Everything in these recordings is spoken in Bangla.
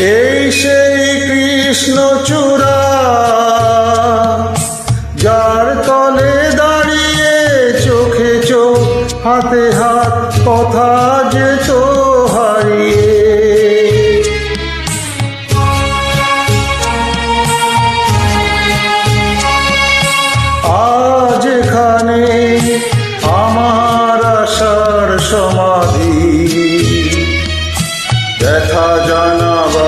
এই সেই কৃষ্ণ চূড়া, যার তলে দাঁড়িয়ে চোখে চোখ, হাতে হাত কথা যেত আমার সমাধি। দেখা জানাবার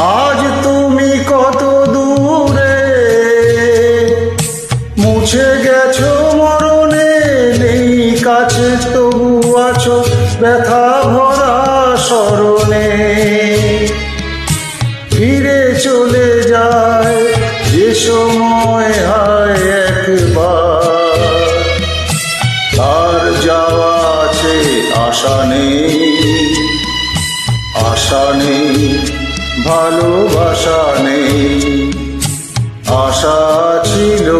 আজ তুমি কত দূরে? মুছে গেছো মরণে, নেই কাছে, তবু আছো ব্যথা ভরা স্মরণে। ফিরে চলে যায় যে সময় হয় একবার। তার যাওয়া আছে আশা নেই আশা নেই। ভালোবাসা নেই। আশা ছিল।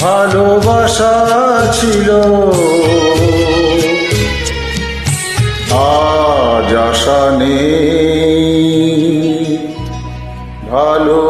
ভালোবাসা ছিল। আজ আশা নেই। ভালো